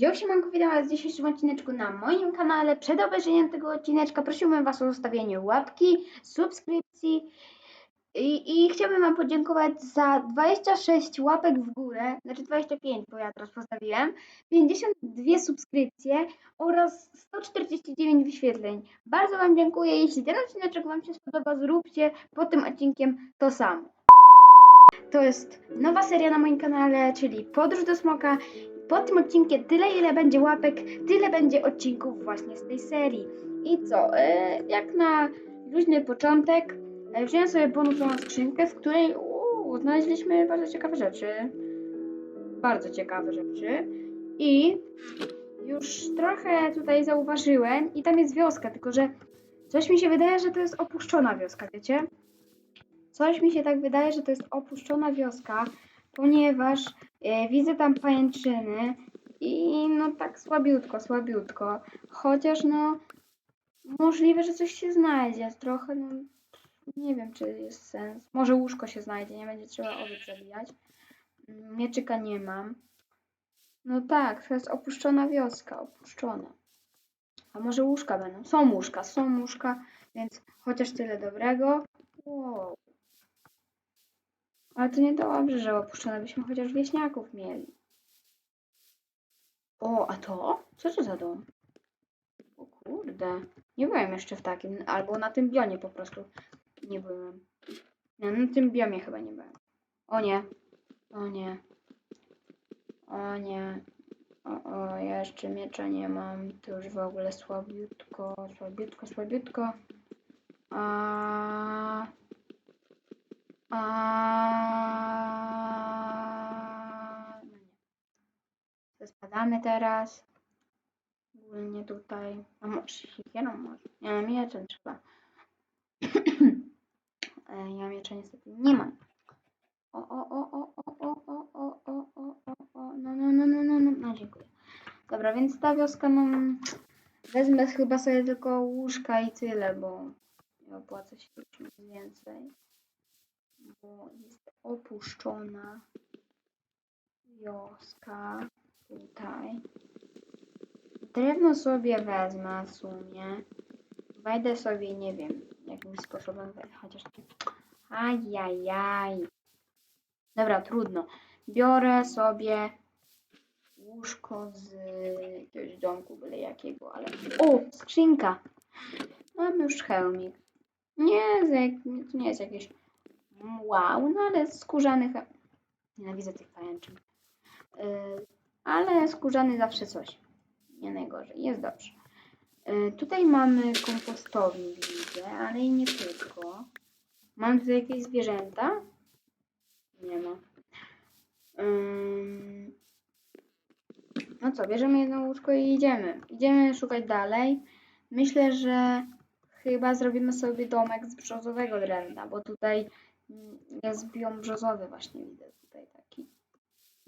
Yo, siemanko, witam was w dzisiejszym odcineczku na moim kanale. Przed obejrzeniem tego odcineczka prosiłbym was o zostawienie łapki, subskrypcji i, i chciałbym wam podziękować za 26 łapek w górę, znaczy 25, bo ja teraz postawiłem, 52 subskrypcje oraz 149 wyświetleń. Bardzo wam dziękuję. Jeśli ten odcineczek wam się spodoba, zróbcie pod tym odcinkiem to samo. To jest nowa seria na moim kanale, czyli Podróż do Smoka. Pod tym odcinkiem tyle, ile będzie łapek, tyle będzie odcinków właśnie z tej serii. I co? E, jak na luźny początek, e, wziąłem sobie bonusową skrzynkę, w której uu, znaleźliśmy bardzo ciekawe rzeczy. Bardzo ciekawe rzeczy. I już trochę tutaj zauważyłem, i tam jest wioska, tylko że coś mi się wydaje, że to jest opuszczona wioska, wiecie? Coś mi się tak wydaje, że to jest opuszczona wioska, ponieważ e, widzę tam pajęczyny i no tak słabiutko, słabiutko. Chociaż no możliwe, że coś się znajdzie. Trochę no nie wiem, czy jest sens. Może łóżko się znajdzie, nie będzie trzeba owiec zabijać. Mm, Mieczyka nie mam. No tak, to jest opuszczona wioska, opuszczona. A może łóżka będą? Są łóżka, są łóżka, więc chociaż tyle dobrego. Wow. Ale to nie dobrze, że opuszczone byśmy chociaż wieśniaków mieli. O, a to? Co to za dom? O kurde. Nie byłem jeszcze w takim. Albo na tym bionie po prostu nie byłem. Na tym biomie chyba nie byłem. O nie. O nie. O nie. O, o, ja jeszcze miecza nie mam. To już w ogóle słabiutko, słabiutko, słabiutko. A... A... No nie. To spadamy teraz. Ogólnie tutaj. A może siekierą może? Nie mam mieczem trzeba. E, ja miecza niestety nie mam. O, o, o, o, o, o, o, o, o, o, o, o, no, no, no, no, no, no, no, dziękuję. Dobra, więc ta wioska, no, wezmę chyba sobie tylko łóżka i tyle, bo nie opłaca się nic więcej bo jest opuszczona wioska tutaj. Drewno sobie wezmę w sumie. Wejdę sobie, nie wiem, jakimś sposobem chociaż... Ajajaj. Dobra, trudno. Biorę sobie łóżko z jakiegoś domku, byle jakiego, ale... O, skrzynka! Mam już hełmik. Nie, to nie jest jakieś Wow, no ale skórzany. he- Nienawidzę tych pajęczyn. Yy, ale skórzany zawsze coś. Nie najgorzej, jest dobrze. Yy, tutaj mamy kompostownik, widzę, ale i nie tylko. Mam tutaj jakieś zwierzęta? Nie ma. No co, bierzemy jedno łóżko i idziemy. Idziemy szukać dalej. Myślę, że chyba zrobimy sobie domek z brzozowego drewna, bo tutaj jest biom brzozowy właśnie widzę tutaj taki.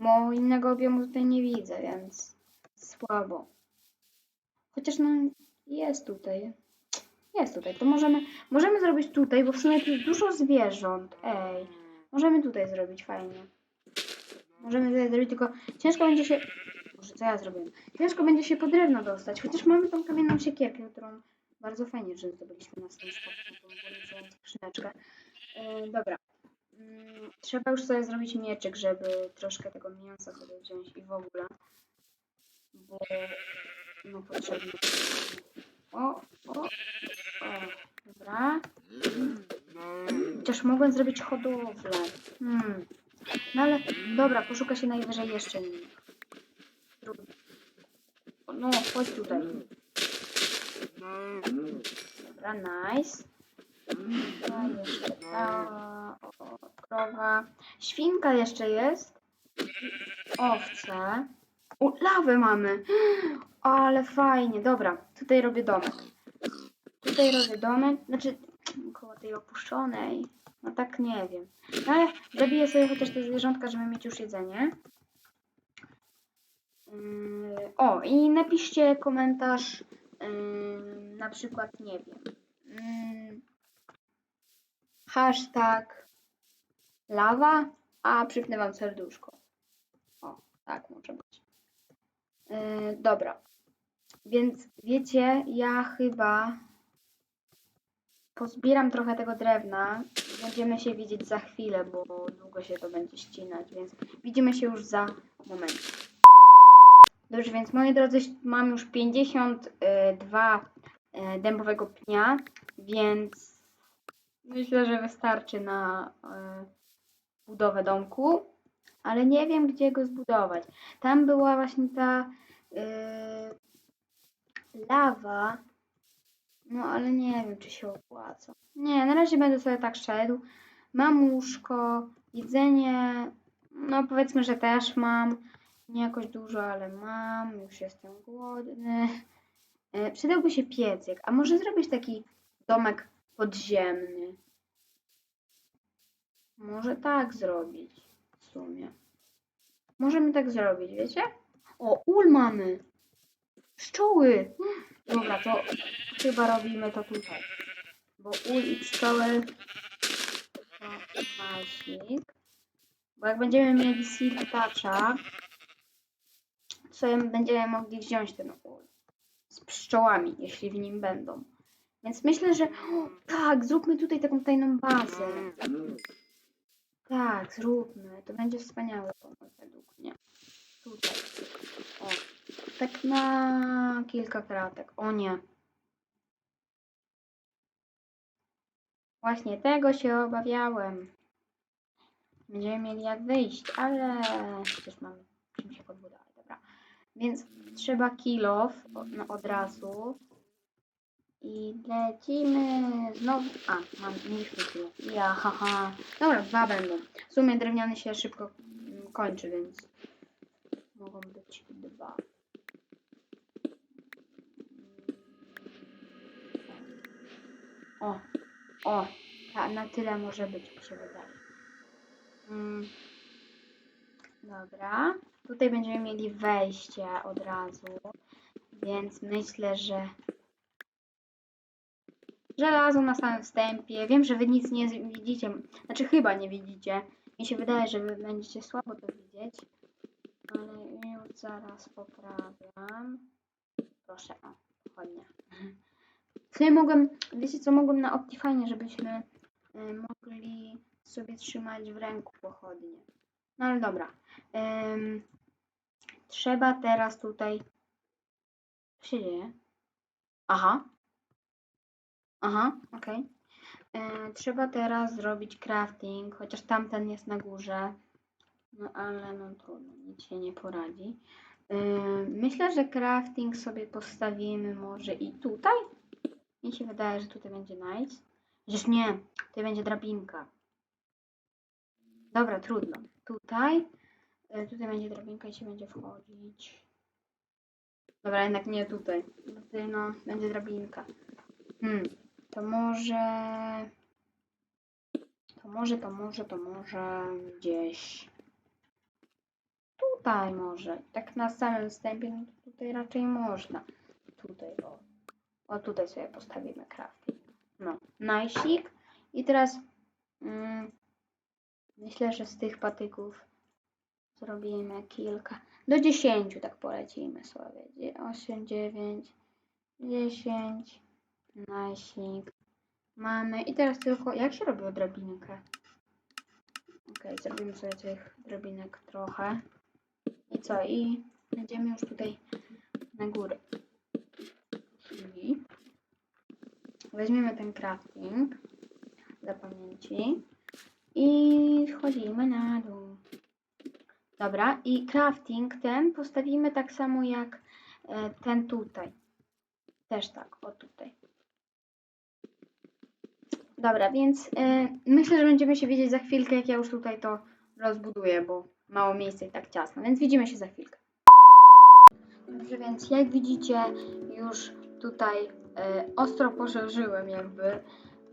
Bo innego biomu tutaj nie widzę, więc słabo. Chociaż no jest tutaj. Jest tutaj. To możemy, możemy zrobić tutaj, bo w sumie tu jest dużo zwierząt. Ej, możemy tutaj zrobić fajnie. Możemy tutaj zrobić, tylko ciężko będzie się... Może co ja zrobiłem? Ciężko będzie się po drewno dostać, chociaż mamy tą kamienną siekierkę, którą bardzo fajnie, że zdobyliśmy na tą skrzyneczkę. E, dobra. Mm, Trzeba już sobie zrobić mieczyk, żeby troszkę tego mięsa sobie wziąć i w ogóle. Bo no potrzebne. O, o, o. Dobra. Chociaż mogłem zrobić hodowlę. Hmm. No ale dobra, poszuka się najwyżej jeszcze. No, chodź tutaj. Dobra, nice. Ta o, krowa. Świnka jeszcze jest. Owce. O, mamy. Ale fajnie. Dobra, tutaj robię domek. Tutaj robię domek. Znaczy, koło tej opuszczonej. No tak nie wiem. No ale zabiję sobie chociaż te zwierzątka, żeby mieć już jedzenie. Yy, O, i napiszcie komentarz. yy, Na przykład, nie wiem. yy, hashtag lawa, a przypnę wam serduszko. O, tak może być. Yy, dobra. Więc wiecie, ja chyba pozbieram trochę tego drewna. Będziemy się widzieć za chwilę, bo długo się to będzie ścinać, więc widzimy się już za moment. Dobrze, więc moi drodzy, mam już 52 e, dębowego pnia, więc myślę, że wystarczy na e, budowę domku, ale nie wiem, gdzie go zbudować. Tam była właśnie ta e, lawa, no ale nie wiem, czy się opłaca. Nie, na razie będę sobie tak szedł. Mam łóżko, jedzenie, no powiedzmy, że też mam. Nie jakoś dużo, ale mam. Już jestem głodny. E, przydałby się piecyk. A może zrobić taki domek podziemny? Może tak zrobić w sumie. Możemy tak zrobić, wiecie? O, ul mamy. Pszczoły. Dobra, to chyba robimy to tutaj. Bo ul i pszczoły to masik. Bo jak będziemy mieli to sobie będziemy mogli wziąć ten ul. Z pszczołami, jeśli w nim będą. Więc myślę, że o, tak, zróbmy tutaj taką tajną bazę. Tak, zróbmy. To będzie wspaniały pomysł według mnie. Tutaj. O, tak na kilka kratek. O nie. Właśnie tego się obawiałem. Będziemy mieli jak wyjść, ale przecież mamy czym się podbudować. Dobra. Więc trzeba kilof o- no, od razu. I lecimy znowu. A, mam, mieliśmy kilof. Ja, haha. Dobra, dwa będą. W sumie drewniany się szybko mm, kończy, więc mogą być dwa. O, o, ta, na tyle może być, mi się wydaje. Mm. Dobra, tutaj będziemy mieli wejście od razu, więc myślę, że żelazo na samym wstępie. Wiem, że wy nic nie widzicie, znaczy chyba nie widzicie. Mi się wydaje, że wy będziecie słabo to widzieć, ale już zaraz poprawiam. Proszę, o, pochodnia. W sumie mogłem, wiecie co, mogłem na Optifine, żebyśmy y, mogli sobie trzymać w ręku pochodnie. No ale dobra. Ym, trzeba teraz tutaj... Co się dzieje? Aha. Aha, okej. Y, Trzeba teraz zrobić crafting, chociaż tamten jest na górze. No ale no trudno, nic się nie poradzi. Y, Myślę, że crafting sobie postawimy może i tutaj. Mi się wydaje, że tutaj będzie nice. Chociaż nie, tutaj będzie drabinka. Dobra, trudno. Tutaj. y, Tutaj będzie drabinka i się będzie wchodzić. Dobra, jednak nie tutaj. Tutaj no, będzie drabinka. Hmm, to może... To może, to może, to może gdzieś... Tutaj może. Tak na samym wstępie, no to tutaj raczej można. Tutaj, o. O, tutaj sobie postawimy crafting. No, najsik. I teraz mm, myślę, że z tych patyków zrobimy kilka. Do 10 tak polecimy sobie. Dzie- 8, 9, 10. Najsik. Mamy. I teraz tylko. Jak się robiło drabinkę? Ok, zrobimy sobie tych drabinek trochę. I co? I będziemy już tutaj na górę. Czyli weźmiemy ten crafting dla pamięci i schodzimy na dół. Dobra, i crafting ten postawimy tak samo jak e, ten tutaj. Też tak, o tutaj. Dobra, więc e, myślę, że będziemy się widzieć za chwilkę, jak ja już tutaj to rozbuduję, bo mało miejsca i tak ciasno, więc widzimy się za chwilkę. Dobrze, więc jak widzicie, już tutaj e, ostro poszerzyłem jakby,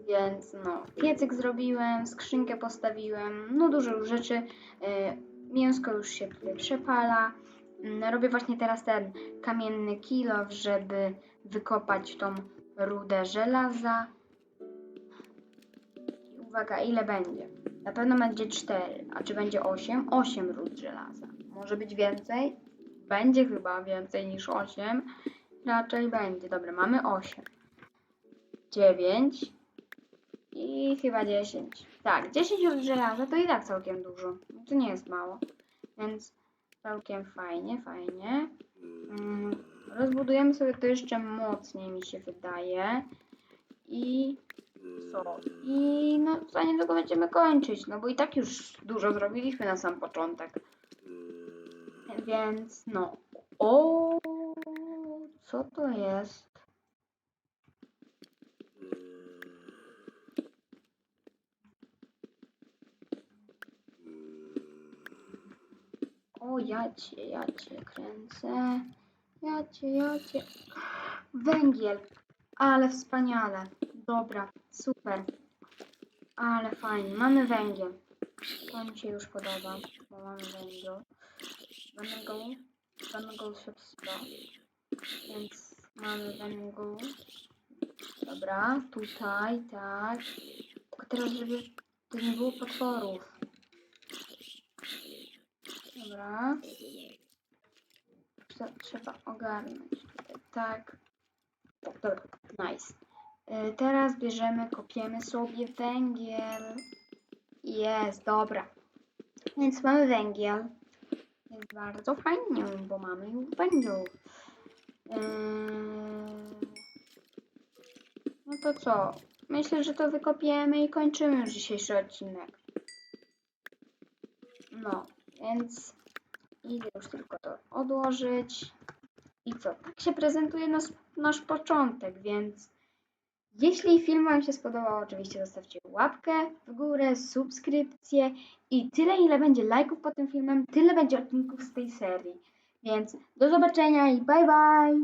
więc no, piecyk zrobiłem, skrzynkę postawiłem, no dużo już rzeczy. E, mięsko już się tutaj przepala. Mm, Robię właśnie teraz ten kamienny kilow, żeby wykopać tą rudę żelaza. Uwaga, ile będzie? Na pewno będzie 4, a czy będzie 8? 8 ród żelaza. Może być więcej? będzie chyba więcej niż 8. Raczej będzie. Dobra, mamy 8. 9 i chyba 10. Tak, 10 od żelaza to i tak całkiem dużo. To nie jest mało. Więc całkiem fajnie, fajnie. Mm, rozbudujemy sobie to jeszcze mocniej, mi się wydaje. I co? I no, za niedługo będziemy kończyć, no bo i tak już dużo zrobiliśmy na sam początek. Więc no. O, co to jest? O, ja cię, ja cię kręcę. Ja cię, ja cię. Węgiel. Ale wspaniale. Dobra, super. Ale fajnie. Mamy węgiel. To mi się już podoba, bo mamy węgiel. Węgiel. Węgiel się wsta. Więc mamy węgiel. Dobra, tutaj, tak. Tylko teraz, żeby to nie było potworów. Dobra. Trze- Trzeba ogarnąć tutaj, tak. Tak, dobra, nice. Y, Teraz bierzemy, kopiemy sobie węgiel. Jest, dobra. Więc mamy węgiel. Jest bardzo fajnie, bo mamy już węgiel. Yy, No to co? Myślę, że to wykopiemy i kończymy już dzisiejszy odcinek. No, więc idę już tylko to odłożyć. I co? Tak się prezentuje nas, nasz początek, więc jeśli film Wam się spodobał, oczywiście zostawcie łapkę w górę, subskrypcję i tyle, ile będzie lajków pod tym filmem, tyle będzie odcinków z tej serii. Więc do zobaczenia i bye bye!